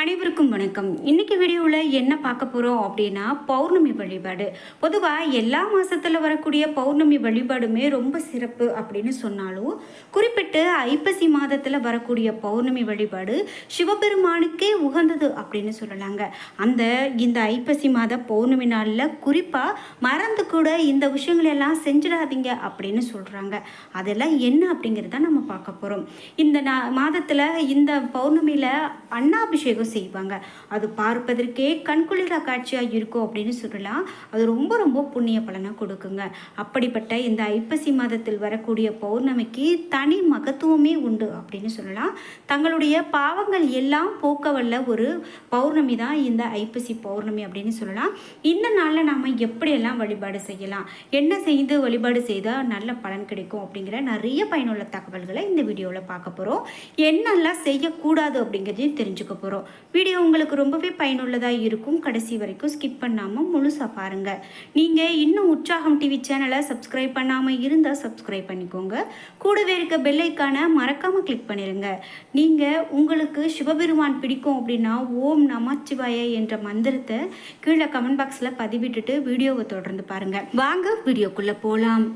அனைவருக்கும் வணக்கம். இன்னைக்கு வீடியோவில் என்ன பார்க்க போகிறோம் அப்படின்னா பௌர்ணமி வழிபாடு. பொதுவாக எல்லா மாதத்தில் வரக்கூடிய பௌர்ணமி வழிபாடுமே ரொம்ப சிறப்பு அப்படின்னு சொன்னாலும் குறிப்பிட்டு ஐப்பசி மாதத்தில் வரக்கூடிய பௌர்ணமி வழிபாடு சிவபெருமானுக்கே உகந்தது அப்படின்னு சொல்லலாங்க. அந்த இந்த ஐப்பசி மாத பௌர்ணமி நாளில் குறிப்பாக மறந்து கூட இந்த விஷயங்களெல்லாம் செஞ்சிடாதீங்க அப்படின்னு சொல்கிறாங்க அதெல்லாம் என்ன அப்படிங்கிறத நம்ம பார்க்க போகிறோம் இந்த நா மாதத்தில் இந்த பௌர்ணமியில் அண்ணாபிஷேகம் செய்வாங்க. அது பார்ப்பதற்கே கண்குளிரா காட்சியாக இருக்கும் அப்படின்னு சொல்லலாம். அது ரொம்ப ரொம்ப புண்ணிய பலனை கொடுக்குங்க. அப்படிப்பட்ட இந்த ஐப்பசி மாதத்தில் வரக்கூடிய பௌர்ணமிக்கு தனி மகத்துவமே உண்டு அப்படின்னு சொல்லலாம். தங்களுடைய பாவங்கள் எல்லாம் போக்க வல்ல ஒரு பௌர்ணமி தான் இந்த ஐப்பசி பௌர்ணமி அப்படின்னு சொல்லலாம். இந்த நாளில் நாம் எப்படியெல்லாம் வழிபாடு செய்யலாம்? என்ன செய்து வழிபாடு செய்தால் நல்ல பலன் கிடைக்கும் அப்படிங்கிற நிறைய பயனுள்ள தகவல்களை இந்த வீடியோவில் பார்க்க போகிறோம் என்னெல்லாம் செய்யக்கூடாது அப்படிங்கிறதையும் தெரிஞ்சுக்க போகிறோம் வீடியோ உங்களுக்கு ரொம்பவே பயனுள்ளதாக இருக்கும். கடைசி வரைக்கும் ஸ்கிப் பண்ணாமல் முழுசாக பாருங்கள் நீங்கள் இன்னும் உற்சாகம் டிவி சேனலை சப்ஸ்கிரைப் பண்ணாமல் இருந்தால் சப்ஸ்கிரைப் பண்ணிக்கோங்க. கூடவே இருக்க பெல்லைக்கான மறக்காமல் கிளிக் பண்ணிடுங்க நீங்கள் உங்களுக்கு சிவபெருமான் பிடிக்கும் அப்படின்னா ஓம் நமச்சிவாய என்ற மந்திரத்தை கீழே கமெண்ட் பாக்ஸில் பதிவிட்டுட்டு வீடியோவை தொடர்ந்து பாருங்கள் வாங்க வீடியோக்குள்ளே போகலாம்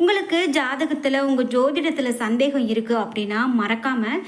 உங்களுக்கு ஜாதகத்தில் உங்கள் ஜோதிடத்தில் சந்தேகம் இருக்குது அப்படின்னா மறக்காமல்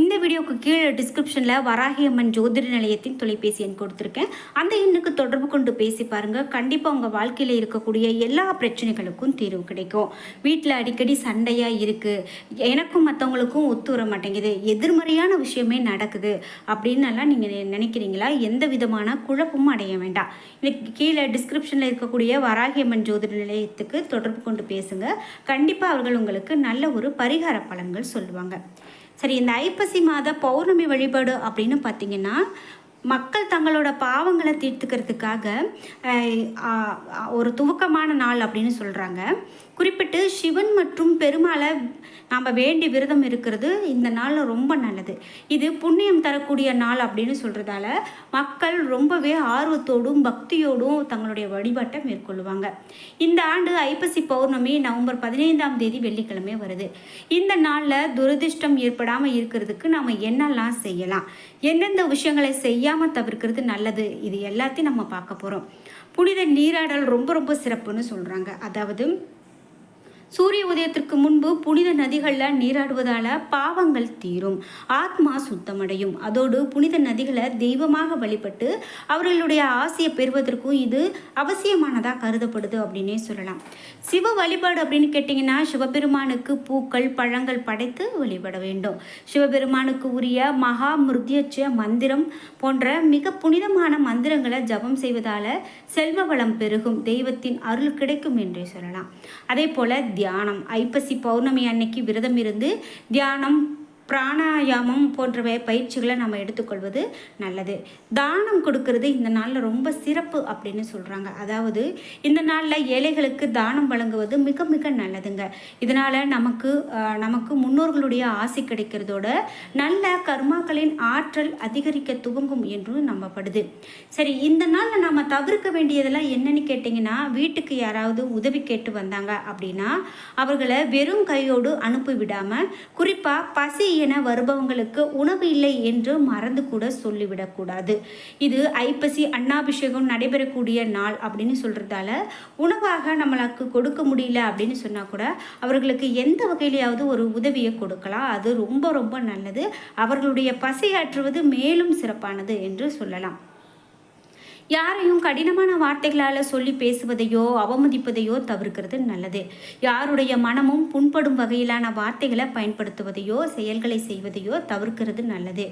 இந்த வீடியோக்கு கீழே டிஸ்கிரிப்ஷனில் வராகியம்மன் ஜோதிட நிலையத்தின் தொலைபேசி எண் கொடுத்துருக்கேன். அந்த எண்ணுக்கு தொடர்பு கொண்டு பேசி பாருங்கள் கண்டிப்பாக உங்கள் வாழ்க்கையில் இருக்கக்கூடிய எல்லா பிரச்சனைகளுக்கும் தீர்வு கிடைக்கும். வீட்டில் அடிக்கடி சண்டையாக இருக்குது எனக்கும் மற்றவங்களுக்கும் ஒத்து வர மாட்டேங்குது. எதிர்மறையான விஷயமே நடக்குது. அப்படின்னலாம் நீங்கள் நினைக்கிறீங்களா? எந்த விதமான குழப்பமும் அடைய வேண்டாம். இதுக்கு கீழே டிஸ்கிரிப்ஷனில் இருக்கக்கூடிய வராகி அம்மன் ஜோதிட நிலையத்துக்கு தொடர்பு கொண்டு பேசுங்க. கண்டிப்பாக அவர்கள் உங்களுக்கு நல்ல ஒரு பரிகார பலன்கள் சொல்லுவாங்க. சரி இந்த ஐப்பசி மாத பௌர்ணமி வழிபாடு அப்படின்னு பார்த்தீங்கன்னா மக்கள் தங்களோட பாவங்களை தீர்த்துக்கிறதுக்காக ஒரு துவக்கமான நாள் அப்படின்னு சொல்கிறாங்க குறிப்பிட்டு சிவன் மற்றும் பெருமாளை நாம் வேண்டி விரதம் இருக்கிறது இந்த நாளில் ரொம்ப நல்லது. இது புண்ணியம் தரக்கூடிய நாள் அப்படின்னு சொல்கிறதால மக்கள் ரொம்பவே ஆர்வத்தோடும் பக்தியோடும் தங்களுடைய வழிபாட்டை மேற்கொள்ளுவாங்க. இந்த ஆண்டு ஐப்பசி பௌர்ணமி நவம்பர் பதினைந்தாம் தேதி வெள்ளிக்கிழமை வருது. இந்த நாளில் துரதிர்ஷ்டம் ஏற்படாமல் இருக்கிறதுக்கு நாம் என்னெல்லாம் செய்யலாம்? எந்தெந்த விஷயங்களை செய்யாமல் தவிர்க்கிறது நல்லது? இது எல்லாத்தையும் நம்ம பார்க்க போகிறோம் புனித நீராடல் ரொம்ப ரொம்ப சிறப்புன்னு சொல்கிறாங்க அதாவது சூரிய உதயத்திற்கு முன்பு புனித நதிகளில் நீராடுவதால் பாவங்கள் தீரும். ஆத்மா சுத்தமடையும். அதோடு புனித நதிகளை தெய்வமாக வழிபட்டு அவர்களுடைய ஆசையை பெறுவதற்கும் இது அவசியமானதாக கருதப்படுது அப்படின்னே சொல்லலாம். சிவ வழிபாடு அப்படின்னு கேட்டிங்கன்னா சிவபெருமானுக்கு பூக்கள் பழங்கள் படைத்து வழிபட வேண்டும். சிவபெருமானுக்கு உரிய மகா மிருத்யட்ச மந்திரம் போன்ற மிக புனிதமான மந்திரங்களை ஜபம் செய்வதால் செல்வ வளம் பெருகும். தெய்வத்தின் அருள் கிடைக்கும் என்றே சொல்லலாம். அதே போல தியானம். ஐப்பசி பௌர்ணமி அன்னைக்கு விரதம் இருந்து தியானம் பிராணாயாமம் போன்றவை பயிற்சிகளை நம்ம எடுத்துக்கொள்வது நல்லது. தானம் கொடுக்கறது இந்த நாளில் ரொம்ப சிறப்பு அப்படின்னு சொல்கிறாங்க அதாவது இந்த நாளில் ஏழைகளுக்கு தானம் வழங்குவது மிக மிக நல்லதுங்க. இதனால் நமக்கு நமக்கு முன்னோர்களுடைய ஆசை கிடைக்கிறதோட நல்ல கர்மாக்களின் ஆற்றல் அதிகரிக்க துவங்கும் என்றும் நம்பப்படுது. சரி இந்த நாளில் நம்ம தவிர்க்க வேண்டியதெல்லாம் என்னன்னு கேட்டிங்கன்னா வீட்டுக்கு யாராவது உதவி கேட்டு வந்தாங்க அப்படின்னா அவர்களை வெறும் கையோடு அனுப்பி விடாமல் குறிப்பாக பசி என வருபவங்களுக்கு உணவு இல்லை என்று மறந்து கூட சொல்லிவிடக்கூடாது. இது ஐப்பசி அன்னாபிஷேகம் நடைபெறக்கூடிய நாள் அப்படின்னு சொல்கிறதால உணவாக நம்மளுக்கு கொடுக்க முடியல அப்படின்னு சொன்னால் கூட அவர்களுக்கு எந்த வகையிலையாவது ஒரு உதவியை கொடுக்கலாம். அது ரொம்ப ரொம்ப நல்லது. அவர்களுடைய பசையாற்றுவது மேலும் சிறப்பானது என்று சொல்லலாம். யாரையும் கடினமான வார்த்தைகளால் சொல்லி பேசுவதையோ அவமதிப்பதையோ தவிர்க்கிறது நல்லது. யாருடைய மனமும் புண்படும் வகையிலான வார்த்தைகளை பயன்படுத்துவதையோ செயல்களை செய்வதையோ தவிர்க்கிறது நல்லது.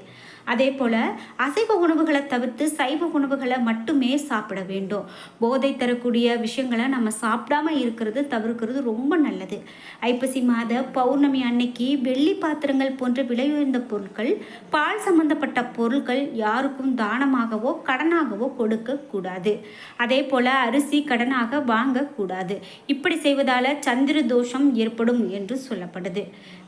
அதே போல் அசைவ உணவுகளை தவிர்த்து சைவ உணவுகளை மட்டுமே சாப்பிட வேண்டும். போதை தரக்கூடிய விஷயங்களை நம்ம சாப்பிடாம இருக்கிறது தவிர்க்கிறது ரொம்ப நல்லது. ஐப்பசி மாத பௌர்ணமி அன்னைக்கு வெள்ளி பாத்திரங்கள் போன்ற விலை உயர்ந்த பொருட்கள் பால் சம்பந்தப்பட்ட பொருட்கள் யாருக்கும் தானமாகவோ கடனாகவோ கொடுக்க கூடாது. அதே போல அரிசி கடனாக வாங்கக்கூடாது இப்படி செய்வதால சந்திர தோஷம் ஏற்படும் என்று சொல்லப்படுது.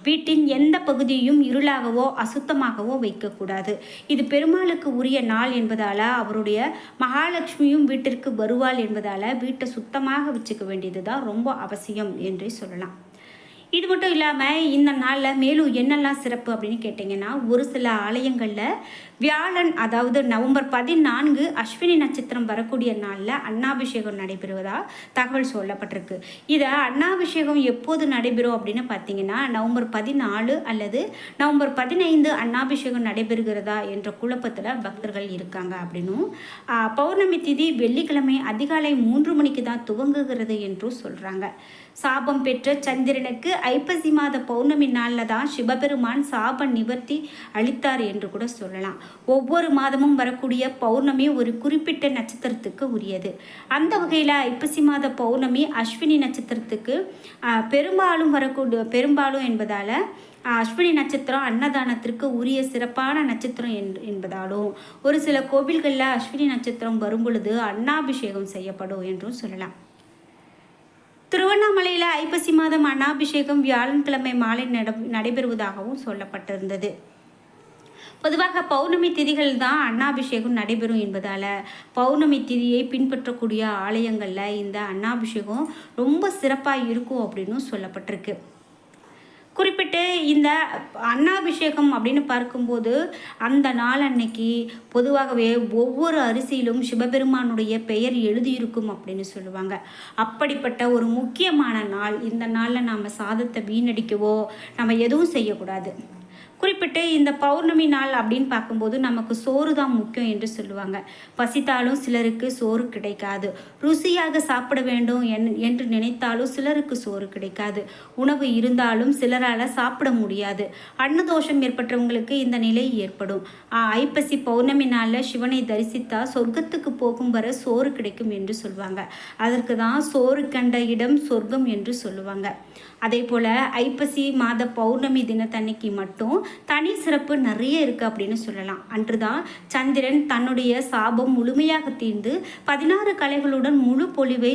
வீட்டின் எந்த பகுதியையும் இருளாகவோ அசுத்தமாகவோ வைக்கக்கூடாது இது பெருமாளுக்கு உரிய நாள் என்பதால அவருடைய மகாலட்சுமியும் வீட்டிற்கு வருவாள் என்பதால வீட்டை சுத்தமாக வச்சுக்க வேண்டியது தான் ரொம்ப அவசியம் என்றே சொல்லலாம். இது மட்டும் இல்லாமல் இந்த நாளில் மேலும் என்னெல்லாம் சிறப்பு அப்படின்னு கேட்டிங்கன்னா ஒரு சில ஆலயங்களில் வியாழன் அதாவது நவம்பர் பதினான்கு அஸ்வினி நட்சத்திரம் வரக்கூடிய நாளில் அன்னாபிஷேகம் நடைபெறுவதாக தகவல் சொல்லப்பட்டிருக்கு. இதை அன்னாபிஷேகம் எப்போது நடைபெறும் அப்படின்னு பார்த்தீங்கன்னா நவம்பர் பதினாலு அல்லது நவம்பர் பதினைந்து அன்னாபிஷேகம் நடைபெறுகிறதா என்ற குழப்பத்தில் பக்தர்கள் இருக்காங்க அப்படின்னும் பௌர்ணமி திதி வெள்ளிக்கிழமை அதிகாலை மூன்று மணிக்கு தான் துவங்குகிறது என்றும் சொல்கிறாங்க சாபம் பெற்ற சந்திரனுக்கு ஐப்பசி மாத பௌர்ணமி நாளில் தான் சிவபெருமான் சாப நிவர்த்தி அளித்தார் என்று கூட சொல்லலாம். ஒவ்வொரு மாதமும் வரக்கூடிய பௌர்ணமி ஒரு குறிப்பிட்ட நட்சத்திரத்துக்கு உரியது. அந்த வகையில் ஐப்பசி மாத பௌர்ணமி அஸ்வினி நட்சத்திரத்துக்கு ஆஹ், பெரும்பாலும் வரக்கூடிய பெரும்பாலும் என்பதால் அஸ்வினி நட்சத்திரம் அன்னதானத்திற்கு உரிய சிறப்பான நட்சத்திரம் என்- என்பதாலும் ஒரு சில கோவில்களில் அஸ்வினி நட்சத்திரம் வரும் பொழுது அன்னாபிஷேகம் செய்யப்படும் என்றும் சொல்லலாம். திருவண்ணாமலையில் ஐப்பசி மாதம் அன்னாபிஷேகம் வியாழன்கிழமை மாலை நட நடைபெறுவதாகவும் சொல்லப்பட்டிருந்தது. பொதுவாக பௌர்ணமி திதிகள் தான் அன்னாபிஷேகம் நடைபெறும் என்பதால் பௌர்ணமி திதியை பின்பற்றக்கூடிய ஆலயங்களில் இந்த அன்னாபிஷேகம் ரொம்ப சிறப்பாக இருக்கும் அப்படின்னும் சொல்லப்பட்டிருக்கு. குறிப்பிட்டு இந்த அன்னாபிஷேகம் அப்படின்னு பார்க்கும்போது அந்த நாள் அன்னைக்கு பொதுவாகவே ஒவ்வொரு அரிசியிலும் சிவபெருமானுடைய பெயர் எழுதியிருக்கும் அப்படின்னு சொல்லுவாங்க. அப்படிப்பட்ட ஒரு முக்கியமான நாள் இந்த நாளில் நாம் சாதத்தை வீணடிக்கவோ நம்ம எதுவும் செய்யக்கூடாது. குறிப்பிட்டு இந்த பௌர்ணமி நாள் அப்படின்னு பார்க்கும்போது நமக்கு சோறு தான் முக்கியம் என்று சொல்லுவாங்க. பசித்தாலும் சிலருக்கு சோறு கிடைக்காது. ருசியாக சாப்பிட வேண்டும் என்- என்று நினைத்தாலும் சிலருக்கு சோறு கிடைக்காது. உணவு இருந்தாலும் சிலரால் சாப்பிட முடியாது. அன்னதோஷம் ஏற்பட்டவங்களுக்கு இந்த நிலை ஏற்படும். ஐப்பசி பௌர்ணமி நாளில் சிவனை தரிசித்தா சொர்க்கத்துக்கு போகும் வர சோறு கிடைக்கும் என்று சொல்லுவாங்க அதற்கு தான் சோறு கண்ட இடம் சொர்க்கம் என்று சொல்லுவாங்க. அதே போல் ஐப்பசி மாத பௌர்ணமி தினத்தன்னைக்கு மட்டும் தனி சிறப்பு நிறைய இருக்குது அப்படின்னு சொல்லலாம். அன்று தான் சந்திரன் தன்னுடைய சாபம் முழுமையாக தீர்ந்து பதினாறு கலைகளுடன் முழு பொலிவை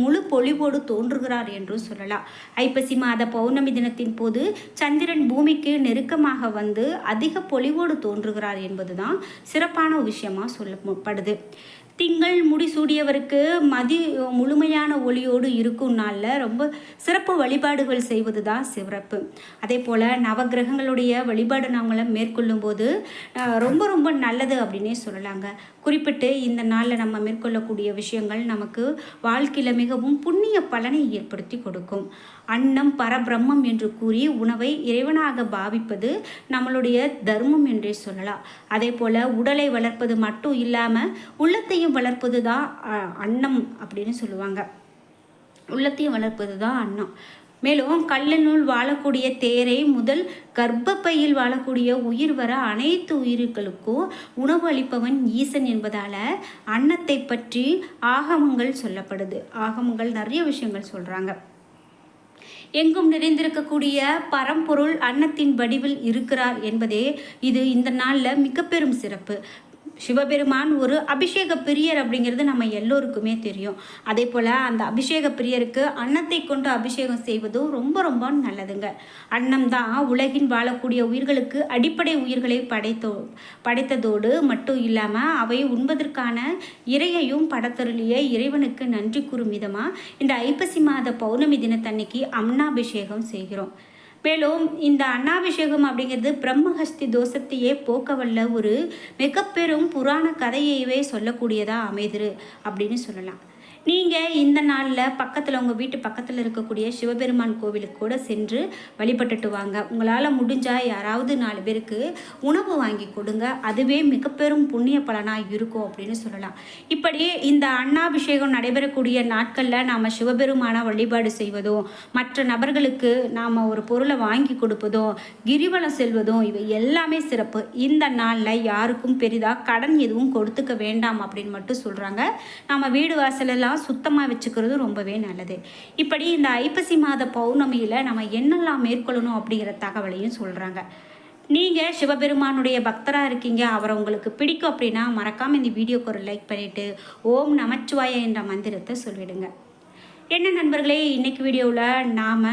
முழு பொலிவோடு தோன்றுகிறார் என்றும் சொல்லலாம். ஐப்பசி மாத பௌர்ணமி தினத்தின் போது சந்திரன் பூமிக்கு நெருக்கமாக வந்து அதிக பொலிவோடு தோன்றுகிறார் என்பதுதான் சிறப்பான விஷயமாக சொல்லப்படுது. திங்கள் முடிசூடியவருக்கு மதி முழுமையான ஒளியோடு இருக்கும் நாளில் ரொம்ப சிறப்பு வழிபாடுகள் செய்வது தான் சிறப்பு. அதே போல் நவக்கிரகங்களுடைய வழிபாடு நாங்கள மேற்கொள்ளும் போது ரொம்ப ரொம்ப நல்லது அப்படின்னே சொல்லலாங்க. குறிப்பிட்டு இந்த நாளில் நம்ம மேற்கொள்ளக்கூடிய விஷயங்கள் நமக்கு வாழ்க்கையில் மிகவும் புண்ணிய பலனை ஏற்படுத்தி கொடுக்கும். அன்னம் பரபிரம்மம் என்று கூறி உணவை இறைவனாக பாவிப்பது நம்மளுடைய தர்மம் என்றே சொல்லலாம். அதே போல் உடலை வளர்ப்பது மட்டும் இல்லாமல் உள்ளத்தையும் வளர்ப்பது தான் அன்னம் அப்படின்னு சொல்லுவாங்க. உள்ளத்தையும் வளர்ப்பது தான் அன்னம். மேலும் கல்லனுள் வாழக்கூடிய தேரை முதல் கர்ப்பப்பையில் வாழக்கூடிய உயிர் வர அனைத்து உயிர்களுக்கும் உணவு அளிப்பவன் ஈசன் என்பதால் அன்னத்தை பற்றி ஆகமங்கள் சொல்லப்படுது. ஆகமங்கள் நிறைய விஷயங்கள் சொல்கிறாங்க எங்கும் நிறைந்திருக்கக்கூடிய பரம்பொருள் அன்னத்தின் வடிவில் இருக்கிறார் என்பதே இது இந்த நாளில் மிக பெரும் சிறப்பு. சிவபெருமான் ஒரு அபிஷேக பிரியர் அப்படிங்கிறது நம்ம எல்லோருக்குமே தெரியும். அதே போல் அந்த அபிஷேக பிரியருக்கு அன்னத்தை கொண்டு அபிஷேகம் செய்வதும் ரொம்ப ரொம்ப நல்லதுங்க. அன்னம் தான் உலகின் வாழக்கூடிய உயிர்களுக்கு அடிப்படை உயிர்களை படைத்தோ படைத்ததோடு மட்டும் இல்லாமல் அவை உண்பதற்கான இறையையும் படத்தருளிய இறைவனுக்கு நன்றி கூறும் விதமாக இந்த ஐப்பசி மாத பௌர்ணமி தினத்தன்னைக்கு அம்னாபிஷேகம் செய்கிறோம். மேலும் இந்த அன்னாபிஷேகம் அப்படிங்கிறது பிரம்மஹஸ்தி தோஷத்தையே போக்க வல்ல ஒரு மிக பெரும் புராண கதையையே சொல்லக்கூடியதாக அமைதிரு அப்படின்னு சொல்லலாம். நீங்கள் இந்த நாளில் பக்கத்தில் உங்கள் வீட்டு பக்கத்தில் இருக்கக்கூடிய சிவபெருமான் கோவிலுக்கு கூட சென்று வழிபட்டுட்டு வாங்க. உங்களால் முடிஞ்சால் யாராவது நாலு பேருக்கு உணவு வாங்கி கொடுங்க. அதுவே மிக பெரும் புண்ணிய பலனாக இருக்கும் அப்படின்னு சொல்லலாம். இப்படி இந்த அண்ணாபிஷேகம் நடைபெறக்கூடிய நாட்களில் நாம் சிவபெருமான வழிபாடு செய்வதும் மற்ற நபர்களுக்கு நாம் ஒரு பொருளை வாங்கி கொடுப்பதும் கிரிவலம் செல்வதும் இவை எல்லாமே சிறப்பு. இந்த நாளில் யாருக்கும் பெரிதாக கடன் எதுவும் கொடுத்துக்க வேண்டாம் அப்படின்னு மட்டும் சொல்கிறாங்க நம்ம வீடு வாசலெல்லாம் சுத்தமாக வச்சுக்கிறது ரொம்பவே நல்லது. இப்படி இந்த ஐப்பசி மாத பௌர்ணமியில் நம்ம என்னெல்லாம் மேற்கொள்ளணும் அப்படிங்கிற தகவலையும் சொல்கிறாங்க நீங்கள் சிவபெருமானுடைய பக்தராக இருக்கீங்க. அவரை உங்களுக்கு பிடிக்கும் அப்படின்னா மறக்காமல் இந்த வீடியோக்கு ஒரு லைக் பண்ணிவிட்டு ஓம் நமச்சிவாய என்ற மந்திரத்தை சொல்லிவிடுங்க என்ன நண்பர்களே இன்றைக்கி வீடியோவில் நாம்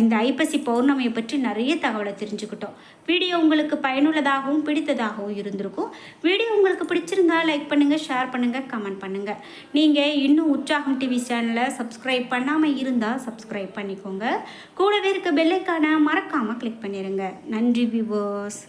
இந்த ஐப்பசி பௌர்ணமியை பற்றி நிறைய தகவலை தெரிஞ்சுக்கிட்டோம். வீடியோ உங்களுக்கு பயனுள்ளதாகவும் பிடித்ததாகவும் இருந்திருக்கும். வீடியோ உங்களுக்கு பிடிச்சிருந்தா லைக் பண்ணுங்கள் ஷேர் பண்ணுங்கள் கமெண்ட் பண்ணுங்கள் நீங்கள் இன்னும் உற்சாகம் டிவி சேனலை சப்ஸ்கிரைப் பண்ணாமல் இருந்தால் சப்ஸ்கிரைப் பண்ணிக்கோங்க. கூடவே இருக்க பெல்லைக்கான மறக்காமல் கிளிக் பண்ணிடுங்க நன்றி விவோஸ்